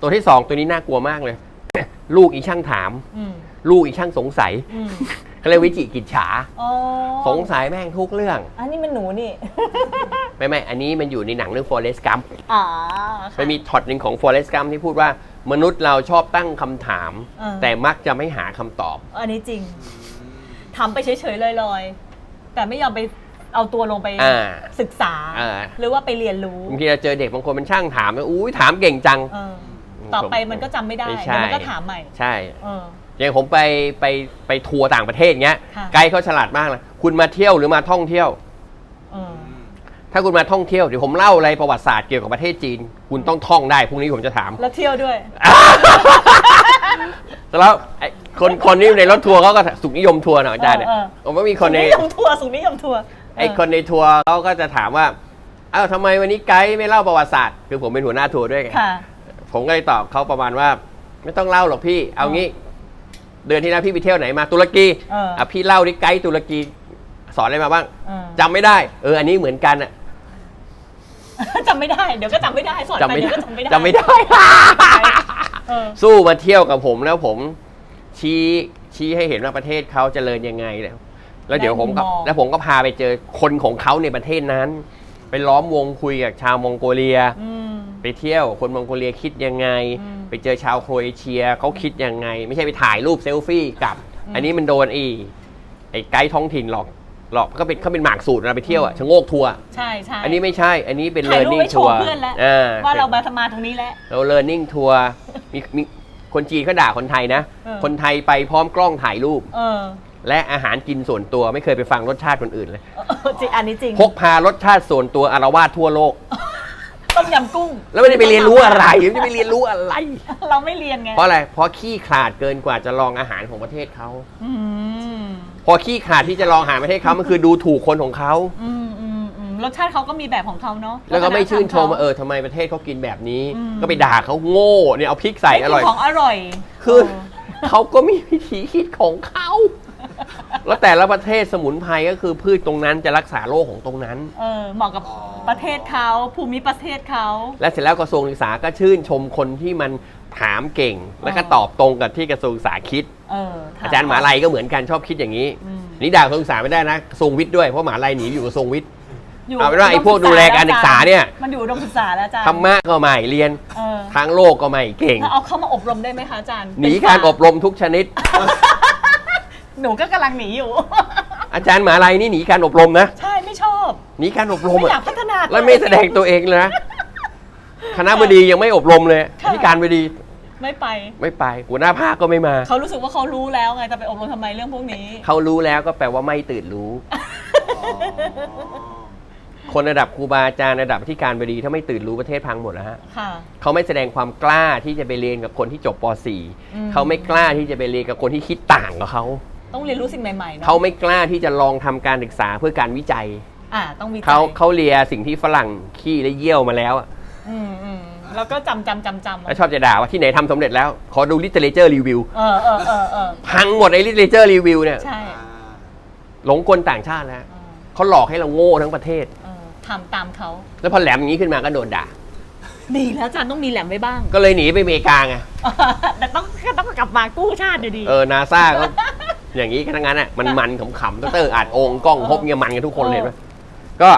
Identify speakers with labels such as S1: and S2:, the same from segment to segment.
S1: ตัวที่สองตัวนี้น่ากลัวมากเลย ลูกอีช่างถาม
S2: อืม
S1: ลูกอีช่างสงสัย
S2: อืม
S1: เขาเรียกวิจิกิจฉา
S2: อ๋อ
S1: สงสัยแม่งทุกเรื่อง
S2: อันนี้มันหนูนี่
S1: ไม่ไม่อันนี้มันอยู่ในหนังเรื่อง Forrest Gump
S2: อ๋อ
S1: มันมีช็อตหนึ่งของ Forrest Gump ที่พูดว่ามนุษย์เราชอบตั้งคำถาม
S2: เออ
S1: แต่มักจะไม่หาคำตอบ
S2: อันนี้จริงทำไปเฉยๆลอยๆ แต่ไม่ยอมไปเอาตัวลงไป
S1: อ่า
S2: ศึกษา
S1: อ่า
S2: หรือว่าไปเรียนรู้
S1: บางทีเราเจอเด็กบางคนมันช่างถามแล้วอุ้ยถามเก่งจัง
S2: เออ ต่อไปมันก็จำไม่ได้
S1: ไม่
S2: เดี๋
S1: ใช่
S2: ยวมันก็ถามใหม่
S1: ใช่
S2: เออ
S1: อย่างผมไปไปไปทัวร์ต่างประเทศเงี้ย
S2: ค่ะ
S1: ไกด์เขาฉลาดมากเลยคุณมาเที่ยวหรือมาท่องเที่ยว
S2: เออ
S1: ถ้าคุณมาท่องเที่ยวเดี๋ยวผมเล่าอะไรประวัติศาสตร์เกี่ยวกับประเทศจีน คุณต้องท่องได้พรุ่งนี้ผมจะถาม
S2: แล้วเที่ยวด้วย
S1: แล้วไอ้คนคนที่ในรถทัวร์เขาก็สุขนิยมทัวร์หน่อยอาจารย์เนี่ย
S2: เออเออ
S1: ผมว่ามีคนใน
S2: สุนิยมทัวร์สุนิยมทัวร์
S1: ไอ้คนในทัวร์เขาก็จะถามว่า เอ้าทำไมวันนี้ไกด์ไม่เล่าประวัติศาสตร์ คือผมเป็นหัวหน้าทัวร์ด้วยไง
S2: ค่ะ
S1: ผมก็เลยตอบเขาประมาณว่า ไม่ต้องเล่าหรอกพี่เอางี้ เดือนที่แล้วพี่ไปเที่ยวไหนมาตุรกี
S2: เอออ่
S1: อะพี่เล่าดิไกด์ตุรกีสอนอะไรมาบ้าง
S2: เออ
S1: จำไม่ได้ เอออันนี้เหมือนกันอะ
S2: จำไม่ได้เดี๋ยวก็จำไม่ได้สอน
S1: จำ
S2: ไป
S1: ไม่
S2: เดี๋ยว
S1: ได้
S2: ก็จำไม่ได้
S1: จำไม่ได้
S2: เออ
S1: สู้มาเที่ยวกับผมแล้วผมชี้ชี้ให้เห็นว่าประเทศเขาเจริญยังไงแล้วแล้วเดี๋ยวผมก็
S2: ได้มุมมอง
S1: แล้วผมก็พาไปเจอคนของเขาในประเทศนั้น ไปล้อมวงคุยกับชาวมองโกเลีย
S2: อืม
S1: ไปเที่ยวคนมองโกเลียคิดยังไง
S2: อืม
S1: ไปเจอชาวโครเอเชียเขาคิดยังไง ไม่ใช่ไปถ่ายรูปเซลฟี่กลับ อันนี้มันโดนไอ้ไอ้ไกด์ท้องถิ่นหลอกหลอกก็เป็นเขาเป็นหมากสูตรเราไปเที่ยวอะชะโงกทัวร์
S2: ใช่ใช่
S1: อันนี้ไม่ใช่ อันนี้เป็น
S2: ถ่ายรูป
S1: learning
S2: ไว้โช
S1: ทัว
S2: ว์
S1: ร์
S2: เพื่อนแล้ว
S1: อ่า
S2: ว่าเรามาทำมาตรงนี้แล้ว
S1: เรา learning ทัวร์มีมีคนจีนเขาด่าคนไทยนะ
S2: เออ
S1: คนไทยไปพร้อมกล้องถ่ายรูป
S2: เออ
S1: และอาหารกินส่วนตัวไม่เคยไปฟังรสชาติคนอื่นเลย
S2: เออจริงอันนี้จริง
S1: พกพารสชาติส่วนตัวอารวาสทั่วโลก
S2: ต้มยำกุ้ง
S1: แล้วไม่ได้ไปเรียนรู้อะไรไม่ได้ไปเรียนรู้อะไร
S2: เราไม่เรียนไง
S1: เพราะอะไร เพราะขี้ขลาดเกินกว่าจะลองอาหารของประเทศเขา
S2: อืม
S1: พอขี้ขลาดที่จะลองอาหารประเทศเขามันคือดูถูกคนของเขา
S2: อืมอืมอืมรสชาติเขาก็มีแบบของเขาเนาะ
S1: แล้วก็ไม่ชื่นชม
S2: วัฒธรร
S1: ว่าเออทำไมประเทศเขากินแบบนี้
S2: อืม
S1: ก็ไปด่าเขาโง่เนี่ยเอาพริกใส่อร่อย
S2: ไม่กินของอร่อย
S1: คือ
S2: เเขา
S1: ก็มีวิธีคิดของเขา แล้วแต่ละประเทศสมุนไพรก็คือพืชตรงนั้นจะรักษาโรคของตรงนั้น
S2: เออเหมาะกับประเทศเขาภูมิประเทศเขา
S1: และเสร็จแล้วกระทรวงศึกษาก็ชื่นชมคนที่มันถามเก่ง แล้วก็ตอบตรงกับที่กระทรวงศึกษาคิด
S2: เออถม
S1: อาจารย์หมหาลัยก็เหมือนกันชอบคิดอย่างนี้
S2: อืม
S1: นี่ด่ากระทรวงศึกษาไม่ได้นะกระทรวงวิทย์ด้วยเพราะหมหาลัยหนีอยู่กระทรวงวิทย์
S2: ยู่
S1: เอาเป็นว่าไอ้พวกดูแลการศึกษาเนี่ย
S2: มันอยู่อุดมศึกษาแล้วอาจารย์
S1: ธรรมะก็ไม่เรียน
S2: เออ
S1: ทางโลกก็ไม่เก่ง
S2: แล้วเอาเข้ามาอบรมได้ไหมคะอาจารย์
S1: หนีการอบรมทุกชนิด
S2: หนูก็กำลังหนีอยู่
S1: อาจารย์หมหาลัยนี่หนีการอบรมนะ
S2: ใช่ไม่ชอบ
S1: หนีการอบรม
S2: ไม่อยา
S1: อะ
S2: กพัฒนา
S1: แล้วไม่แสดงตัวเองเลยนะคณะบดียังไม่อบรมเลยที่การบดี
S2: ไม่ไป
S1: ไม่ไปหัวหน้าภาคก็ไม่มา
S2: เขารู้สึกว่าเขารู้แล้วไงจะไปอบรมทำไมเรื่องพวกนี้
S1: เขารู้แล้วก็แปลว่าไม่ตื่นรู้ คนระดับครูบาอาจารย์ระดับที่การบดีถ้าไม่ตื่นรู้ประเทศพังหมดแล้วฮะ
S2: ค่ะ
S1: เขาไม่แสดงความกล้าที่จะไปเรียนกับคนที่จบป
S2: อืม
S1: .4 เขาไม่กล้าที่จะไปเรียนกับคนที่คิดต่างกับเขา
S2: ต้องเรียนรู้สิ่งใหม่ๆเนาะ
S1: เขาไม่กล้าที่จะลองทำการศึกษาเพื่อการวิจัย
S2: อ่าต้องวิจัย
S1: เขาเขาเรียนสิ่งที่ฝรั่งขี้และเยี่ยวมาแล้วอะ
S2: อืมอืมแล้วก็จำจำจำจำ
S1: แล้วชอบจะด่าว่าที่ไหนทำสำเร็จแล้ว ขอดู literature review
S2: เออเออเออเออ
S1: พังหมดไอ้ literature review เนี่ย
S2: ใช่
S1: หลงกลต่างชาติแล้ว
S2: เออ
S1: เขาหลอกให้เราโง่ทั้งประเทศ
S2: เออทำตามเขา
S1: แล้วพอแหลมอย่างนี้ขึ้นมาก็โดนด่า
S2: ดีแล้วอาจารย์ต้องมีแหลมไว้บ้าง
S1: ก็เลยหนีไปอเมริกาไง
S2: แต่ต้องต้องกลับมากู้ชาติอยู่ดี
S1: เออนาซาก็ อย่างนี้กันทั้งนั้นอะมันมันขำๆดรอาจองค์กล้องพบเงี้ยมันกันทุกคนเลยไหมก็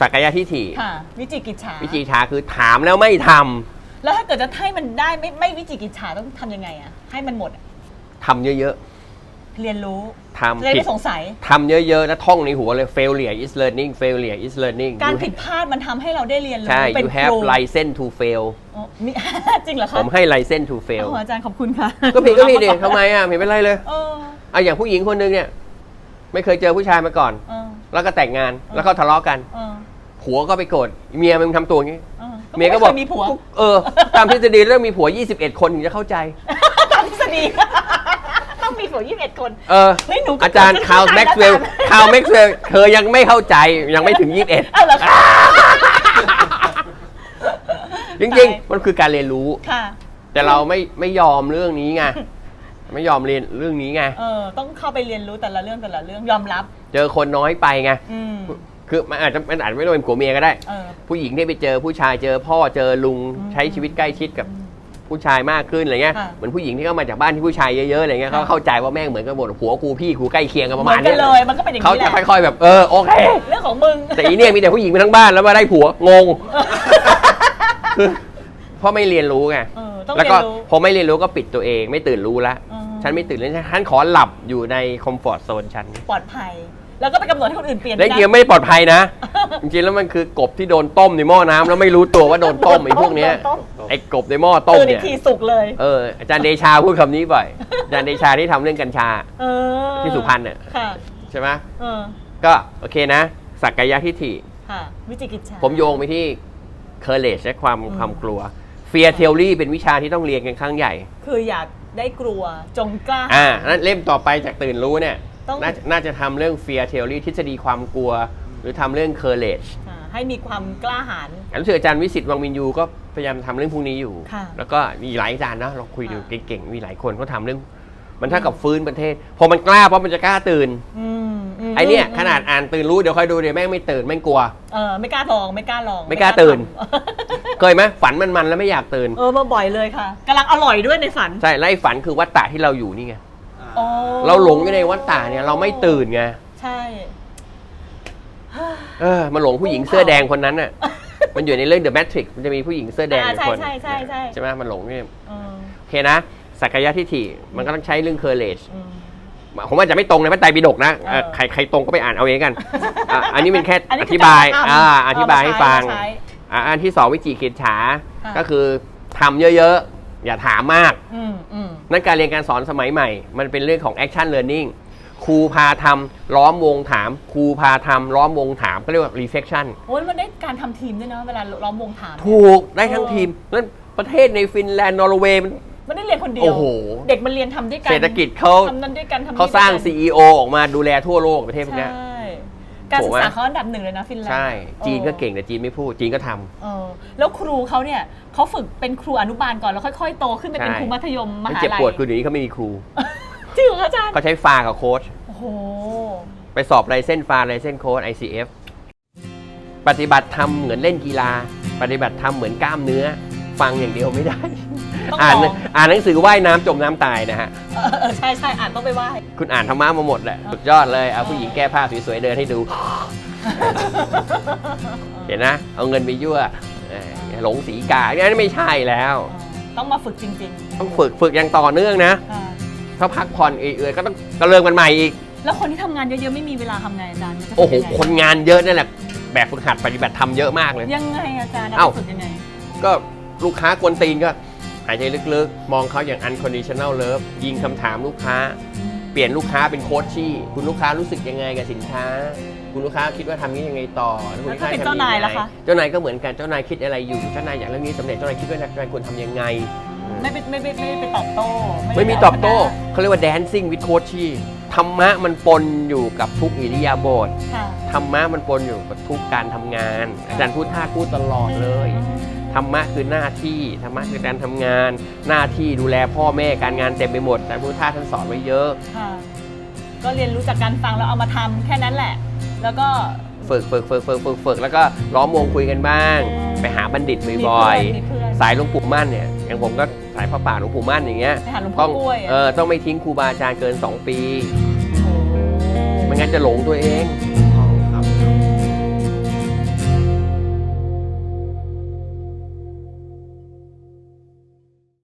S1: สักกายทิฏฐิ
S2: ค่ะ วิจิกิจฉา
S1: วิจีชาคือถามแล้วไม่ทำ
S2: แล้วถ้าเกิดจะให้มันได้ไม่ไม่วิจิกิจฉาต้องทำยังไงอะให้มันหมดอะ
S1: ทำเยอะ
S2: เรียนรู้
S1: ๆ
S2: จะ
S1: ทำ
S2: ได้
S1: ผิด
S2: ไม่สงสัย
S1: ทำเยอะๆ แล้วท่องในหัวเลย failure is learning failure is learning
S2: การ
S1: You
S2: ผิดพลาดมันทำให้เราได้เรียนรู้
S1: ใช่
S2: เป็น
S1: you
S2: ค
S1: have
S2: รู
S1: license to fail
S2: อ๋อมีจริงเหรอ
S1: ผ
S2: คะ
S1: มให้ license to fail
S2: โอ้อาจารย์ขอบคุณค่ะ
S1: ก็ผิดก็ผิดดิทำไมอะไม่เป็นไรเลย
S2: เออ
S1: เอาอย่างผู้หญิงคนหนึงเนี่ย ไม่เคยเจอผู้ชายมาก่อน
S2: เออ
S1: แล้วก็แต่งงานแล้วก็ทะเลาะกัน
S2: เออ
S1: ผัวก็ไปโกรธเมียมันทำตัวอย่างนี้
S2: เออ
S1: เมียก็บอก
S2: ไคมีผัว
S1: เออ ตามทฤษฎีเรื่องมีผัว 21 คนถึงจะเข้าใจ
S2: ตามทฤษฎี ต้องมีผัวยี่สิบเอ็ดคน
S1: เออ
S2: เฮ้ยหนูก็
S1: อาจารย์
S2: จะ
S1: คาว
S2: เข้าใจ
S1: แม็กซ์เวล
S2: อาจารย์
S1: คาวแม็กซ์เวลเธอยังไม่เข้าใจยังไม่ถึง 21
S2: เอาเหรอคะ
S1: จริง ๆ มันคือการเรียนรู้
S2: ค่ะ
S1: แต่เราไม่ไม่ยอมเรื่องนี้ไง ไม่ยอมเรียนเรื่องนี้ไง
S2: เออต้องเข้าไปเรียนรู้แต่ละเรื่องแต่ละเรื่องยอมรับ
S1: เจอคนน้อยไปไง
S2: อืม
S1: คือมันอาจจะมันอาจจะไม่ต้องเป็นผัวเมียก็ได้
S2: เออ
S1: ผู้หญิงที่ไปเจอผู้ชายเจอพ่อเจอลุงใช้ชีวิตใกล้ชิดกับผู้ชายมากขึ้นอะไรเงี้ย
S2: ค่ะ
S1: เหมือนผู้หญิงที่เข้ามาจากบ้านที่ผู้ชายเยอะๆอะไรเงี้ย
S2: ค่ะ
S1: เขาเข้าใจว่าแม่งเหมือนกันหมดผัวกูพี่กูใกล้เคียงกันประ
S2: เห
S1: มา
S2: มื
S1: ณ
S2: อนกั
S1: เนี้
S2: น
S1: ย
S2: เลยมันก็เป็นอย่าง
S1: เขา
S2: นี้แห
S1: จะ
S2: ละ
S1: ค่อยๆแบบเออโอเค
S2: เรื่องของมึง
S1: แต่อีเนี่ยมีแต่ผู้หญิงมาทั้งบ้านแล้วมาได้ผัวงงคือเพราะไม่เรียนรู้ไง
S2: เออต้อง
S1: แล้ว
S2: เรี
S1: ก็
S2: ยนรู้
S1: พอไม่เรียนรู้ก็ปิดตัวเองไม่ตื่นรู้ละ
S2: อืม
S1: ฉันไม่ตื่นเลยฉันขอหลับอยู่ในคอมฟอร์ทโซนฉัน
S2: ปลอดภัย แล้วก็ไปกำหนดให้คนอื่นเปลี่ยน
S1: และ
S2: ด้
S1: จริงๆไม่ปลอดภัยนะ จริงๆแล้วมันคือกบที่โดนต้มในหม้อน้ำแล้วไม่รู้ตัวว่าโดนต้มไอ้พวกเนี้ย
S2: ต้ม
S1: ไอ้กบในหม้อต้ม
S2: ตื่นอี
S1: เนี่
S2: ก
S1: ย
S2: ทีสุกเลย
S1: เอออาจารย์เดชาพูดคำนี้บ่อยอาจารย์เดชาที่ทำเรื่องกัญชา
S2: เออ
S1: ที่สุพรรณเนี่ย
S2: ค่ะ
S1: ใช่ไหม
S2: เออ
S1: ก็โอเคนะ สักกายทิฏฐิ
S2: ค่ะ วิจิกิจฉา
S1: ผมโยงไปที่เคอร์เลชและความ
S2: อืม
S1: ความกลัวเฟียร์เทอรี่เป็นวิชาที่ต้องเรียนกันครั้งใหญ่
S2: คืออยาก ได้กลัวจงกล้า
S1: อ่านั้นเล่มต่อไปจากตื่นรู้เนี่ย
S2: ต้อง
S1: นาน่าจะทำเรื่องเฟียร์เทอรี่ทฤษฎีความกลัว หรือทำเรื่องเคอร์เลช
S2: อ่าให้มีความกล้าหาญ
S1: รู้สึกอาจารย์วิสิตวังมินยูก็พยายามทำเรื่องพวกนี้อยู่
S2: ค่ะ
S1: แล้วก็มีหลายอาจารย์นะเราคุยดู
S2: ค่ะ
S1: เก่งๆ มีหลายคนเขาทำเรื่อง มันเท่ากับฟื้นประเทศ พอมันกล้าเพราะมันจะกล้าตื่น
S2: อืมม
S1: ไอเนี่ย
S2: ม
S1: ขนาดอ่านตื่นรู้เดี๋ยวค่อยดูเดี๋ยวแม่งไม่ตื่นแม่งกลัว
S2: เออไม่กล้าลองไม่กล้าลอง
S1: ไม่กล้าตื่น
S2: ทำ
S1: เคยไหมฝันมันๆแล้วไม่อยากตื่น
S2: เออมาบ่อยเลยค่ะกำลังอร่อยด้วยในฝัน
S1: ใช่ไล่ฝันคือวัฏฏะที่เราอยู่นี่ไง
S2: อ๋อ
S1: เราหลงอยู่ในวัฏฏะเนี่ยเราไม่ตื่นไง
S2: ใช่
S1: เออมาหลงผู้หญิงเสื้อแดงคนนั้นน่ะ มันอยู่ในเรื่อง The Matrix มันจะมีผู้หญิงเสื้อแดง
S2: อ่า
S1: หนึ่งคน
S2: ใช่ใช่ใช่ใช่
S1: ใช่ ไหมมันหลงนี่
S2: เออ
S1: โอเคนะ สักกายทิฏฐิมันก็ต้องใช้เรื่อง courage
S2: อืม
S1: ผมว่าจะไม่ตรงในพระไตรปิฎกนะเอ่อ
S2: เออ
S1: ใครใครตรงก็ไปอ่านเอาเองกันอะอันนี้เป็นแค่
S2: อันนี้
S1: อ
S2: คือ
S1: ธิบาย
S2: การทำ
S1: อ่าอธิบายให้ฟัง
S2: เอามาใช้
S1: อะอันที่สองวิจิกิจฉา
S2: ค่ะ
S1: ก็คือทำเยอะๆ อย่าถามมาก
S2: อืมอืม
S1: นั่นการเรียนการสอนสมัยใหม่ มันเป็นเรื่องของ action learning ครูพาทำล้อมวงถาม ครูพาทำล้อมวงถามก็เรียกว่า reflection
S2: โอ้ยมันได้การทำทีมด้วยนะเวลาล้อมวงถาม
S1: ถูกได้ทั้ง
S2: เออ
S1: ทีมนั่นประเทศในฟินแลนด์นอร์เวย์มัน
S2: มันได้เรียนคนเดียว
S1: โอ้โห
S2: เด็กมันเรียนทำด้วยกัน
S1: เศรษฐกิจเขา
S2: ทำนั้นด้วยกันทำนี่
S1: เขาสร้าง
S2: ด้วยกัน
S1: CEO ออกมาดูแลทั่วโลกประเทศพวกเนี้ย
S2: ใช่ การศึกษา
S1: ถูกไหม
S2: เขาอันดับหนึ่งเลยนะฟินแลนด์
S1: ใช่
S2: ออ
S1: จีนก็เก่งแต่จีนไม่พูด จีนก็ทำ
S2: เออแล้วครูเขาเนี่ยเขาฝึกเป็นครูอนุบาลก่อนแล้วค่อยๆ โตขึ้นไปเป็น
S1: ใช่
S2: ครูมัธยมม
S1: มัน
S2: หา
S1: เจ็บ
S2: ลัย
S1: ปวดคือเดี๋ยวนี้เขาไม่มีครู
S2: จริงเหรออาจารย์
S1: เขาใช้ฟากับโค้ช
S2: โอ้โห
S1: ไปสอบลายเส้นฟาลายเส้นโค้ช ICF ปฏิบัติธรรมเหมือนเล่นกีฬา ปฏิบัติธรรมเหมือนกล้ามเนื้อ ฟังอย่างเดียวไม่ได้
S2: ต้อง
S1: อ่าน
S2: ลอง
S1: อ่านหนังสือว่ายน้ำจมน้ำตายนะฮะ
S2: เออเออใช่ใช่อ่านต้องไปไหว้
S1: คุณอ่านธรรมะมาหมดแหละสุดยอดเลยเอาผู้หญิงแก้ผ้าสวยๆเดินให้ดู เห็นนะ เอาเงินไปยั่วเอ้ยหลงสีกาเนี่ยนไม่ใช่แล้ว
S2: ต้องมาฝึกจริง
S1: ต้องฝึกฝึกอย่างต่อเนื่องนะ
S2: ๆอ่า
S1: ถ้าพักผ่อนเอื่อยๆก็ต้องกระเริงมันใหม่อีก
S2: แล้วคนที่ทำงานเยอะๆไม่มีเวลาทำไงอาจารย์มันจะฝึก
S1: โอ้โห
S2: ยังไง
S1: คนงานเยอะนั่นแหละ แบบฝึกหัดปฏิบัติธรรมเยอะมากเลย
S2: ยังไงอาจารย์
S1: เอ้า
S2: เราฝึกยังไง
S1: ก็ลูกค้ากวนตีนก็ หายใจลึกๆ มองเขาอย่าง unconditional love ยิงคำถามลูกค้า เปลี่ยนลูกค้าเป็นโค้ชชี่ คุณลูกค้ารู้สึกยังไงกับสินค้า คุณลูกค้าคิดว่าทำนี้ยังไงต่อแล้วคุณ
S2: แล้วถ้าเป็น
S1: ทำ
S2: เจ้านายล่ะคะ
S1: เจ้านายก็เหมือนกันเจ้านายคิดอะไรอยู่เจ้านายอยากเรื่องนี้สำเร็จเจ้านายคิดว่าเจ้านายควรทำยังไง
S2: ไม่ไปไม่ไปไม่ไปตอบโต้
S1: ไม่มีตอบโต้เขาเรียกว่า dancing with coach ชี่ธรรมะมันปนอยู่กับทุกอิริยาบถ
S2: ค่ะ
S1: ธรรมะมันปนอยู่กับทุกการทำงาน อาจารย์พูดท่าพูดตลอดเลยธ รรมะคือหน้าที่ธรรมะคือการทำงาน หน้าที่ดูแลพ่อแม่การงานเต็มไปหมดอาจารย์พุทธาท่านสอนไว้เยอะ
S2: ค่ะก็เรียนรู้จากการฟังแล้วเอามาทำแค่นั้นแหละ แล้วก็
S1: ฝึกฝึกฝึกฝึกฝึกฝึกแล้วก็ล้อมวงคุยกันบ้าง ไปหาบัณฑิต
S2: มี
S1: บ่อย
S2: เพื่อนมีเพื่อน
S1: ๆสายหลวงปู่มั่นเนี่ยอย่างผมก็สายพระป่าหลวงปู่มั่นอย่างเงี้ย
S2: ไปหาหลวงพ่
S1: ต้
S2: อ
S1: อง
S2: กล้วย
S1: เอ
S2: อะ
S1: อต้องไม่ทิ้งครูบาอาจารย์เกิน 2 ปี
S2: โอ้
S1: ไม่งั้นจะหลงตัวเอง
S2: อื